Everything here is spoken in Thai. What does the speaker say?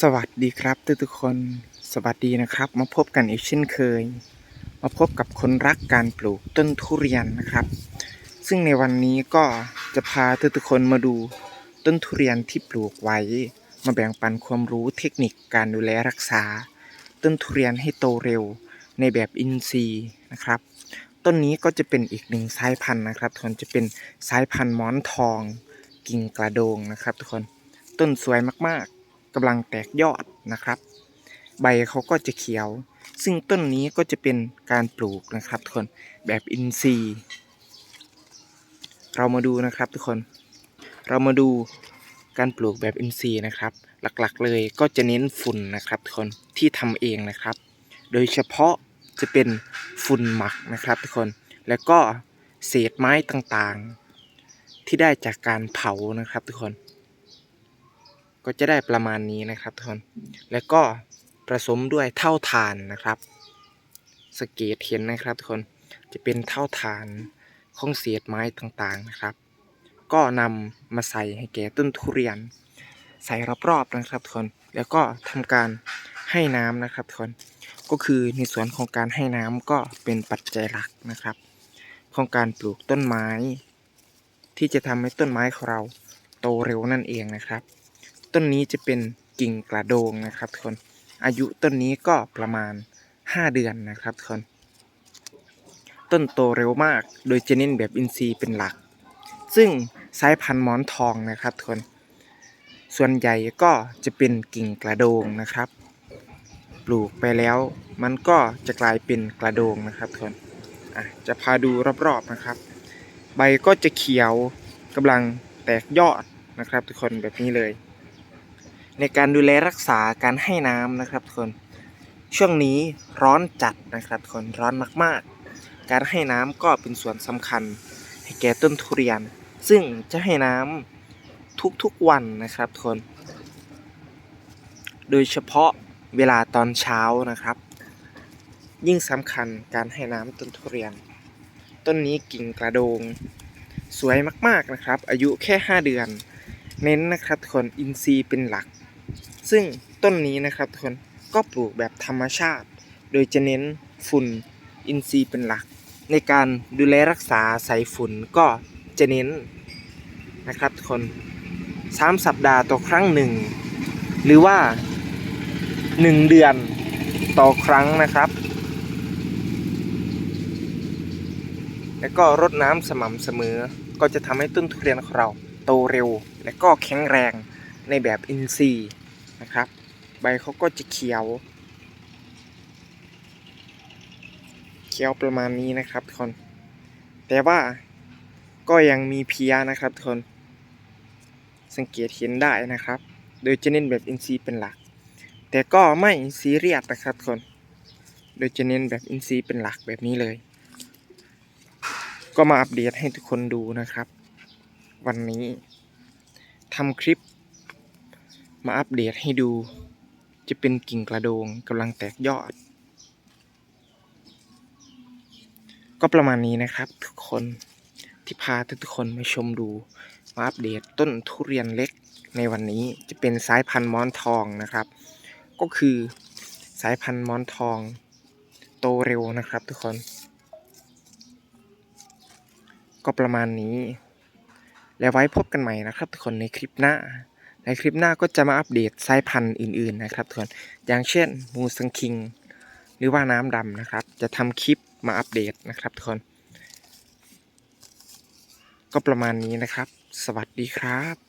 สวัสดีครับทุกทุกๆคนสวัสดีนะครับ มาพบกันอีกเช่นเคย มาพบกับคนรักการปลูกต้นทุเรียนนะครับ ซึ่งในวันนี้ก็จะพาทุกทุกๆคนมาดูต้นทุเรียนที่ปลูกไว้ มาแบ่งปันความรู้เทคนิคการดูแลรักษา ต้นทุเรียนให้โตเร็วในแบบอินทรีย์นะครับ ต้นนี้ก็จะเป็นอีกหนึ่งสายพันธุ์นะครับทุกคนจะเป็นสายพันธุ์หมอนทอง กิ่งกระโดงนะครับ ทุกคนต้นสวยมาก กำลังแตกยอดนะครับ ใบเขาก็จะเขียว ซึ่งต้นนี้ก็จะเป็นการปลูกนะครับทุกคนแบบอินทรีย์ เรามาดูนะครับทุกคน เรามาดูการปลูกแบบอินทรีย์นะครับ หลักๆเลยก็จะเน้นฝุ่นนะครับทุกคนที่ทำเองนะครับ โดยเฉพาะจะเป็นฝุ่นหมักนะครับทุกคน แล้วก็เศษไม้ต่างๆ ที่ได้จากการเผานะครับทุกคน ก็จะได้ประมาณนี้นะครับทุกคนแล้วก็ผสมด้วยเท่าฐานนะครับสเกตเห็นนะครับทุกคนจะเป็นเท่าฐานของเศษไม้ต่างๆนะครับ ก็นำมาใส่ให้แก่ต้นทุเรียน ใส่รอบๆนะครับทุกคนแล้วก็ทำการให้น้ำนะครับทุกคนก็คือในส่วนของการให้น้ำก็เป็นปัจจัยหลักนะครับ ของการปลูกต้นไม้ ที่จะทำให้ต้นไม้ของเราโตเร็วนั่นเองนะครับ ต้นนี้จะเป็นกิ่งกระโดงนะครับทุกคน อายุต้นนี้ก็ประมาณ 5 เดือนนะครับทุกคน ต้นโตเร็วมาก โดยจะเน้นแบบอินทรีย์เป็นหลัก ซึ่งสายพันธุ์หมอนทองนะครับทุกคน ส่วนใหญ่ก็จะเป็นกิ่งกระโดงนะครับ ปลูกไปแล้วมันก็จะกลายเป็นกระโดงนะครับทุกคนอะจะพาดูรอบๆนะครับ ใบก็จะเขียวกำลังแตกยอดนะครับทุกคนแบบนี้เลย ในการดูแลรักษาการให้น้ำนะครับทุกคน ช่วงนี้ร้อนจัดนะครับทุกคนร้อนมากๆ การให้น้ำก็เป็นส่วนสำคัญ ให้แก่ต้นทุเรียน ซึ่งจะให้น้ำทุกๆวันนะครับทุกคน โดยเฉพาะเวลาตอนเช้านะครับ ยิ่งสำคัญการให้น้ำต้นทุเรียน ต้นนี้กิ่งกระโดง สวยมากๆนะครับ อายุแค่ 5 เดือน เน้นนะครับทุกคนอินทรีย์เป็นหลัก ซึ่งต้นนี้นะครับทุกคนก็ปลูกแบบธรรมชาติ โดยจะเน้นฝุ่นอินทรีย์เป็นหลัก ในการดูแลรักษาใส่ฝุ่นก็จะเน้นนะครับทุกคนสามสัปดาห์ต่อครั้งหนึ่ง หรือว่า 1 เดือนต่อครั้งนะครับ แล้วก็รดน้ำสม่ำเสมอ ก็จะทำให้ต้นทุเรียนของเราโตเร็ว และก็แข็งแรงในแบบอินทรีย์ นะครับ ใบเขาก็จะเขียว เขียวประมาณนี้นะครับทุกคน แต่ว่าก็ยังมีเพียนะครับทุกคน สังเกตเห็นได้นะครับ โดยจะเน้นแบบอินทรีย์เป็นหลัก แต่ก็ไม่ซีเรียสนะครับทุกคน โดยจะเน้นแบบอินทรีย์เป็นหลักแบบนี้เลย ก็มาอัปเดตให้ทุกคนดูนะครับ วันนี้ทำคลิป มาอัปเดตให้ดู จะเป็นกิ่งกระโดงกำลังแตกยอด ก็ประมาณนี้นะครับทุกคนที่พาทุกคนมาชมดู มาอัปเดตต้นทุเรียนเล็กในวันนี้จะเป็นสายพันธุ์มอนทองนะครับ ก็คือสายพันธุ์มอนทอง โตเร็วนะครับทุกคน ก็ประมาณนี้ แล้วไว้พบกันใหม่นะครับทุกคนในคลิปหน้า ในคลิปหน้าก็จะมาอัปเดตสายพันธุ์อื่นๆนะครับทุกคนอย่างเช่นมูสังคิง หรือว่าน้ำดำนะครับ จะทำคลิปมาอัปเดตนะครับทุกคน ก็ประมาณนี้นะครับ สวัสดีครับ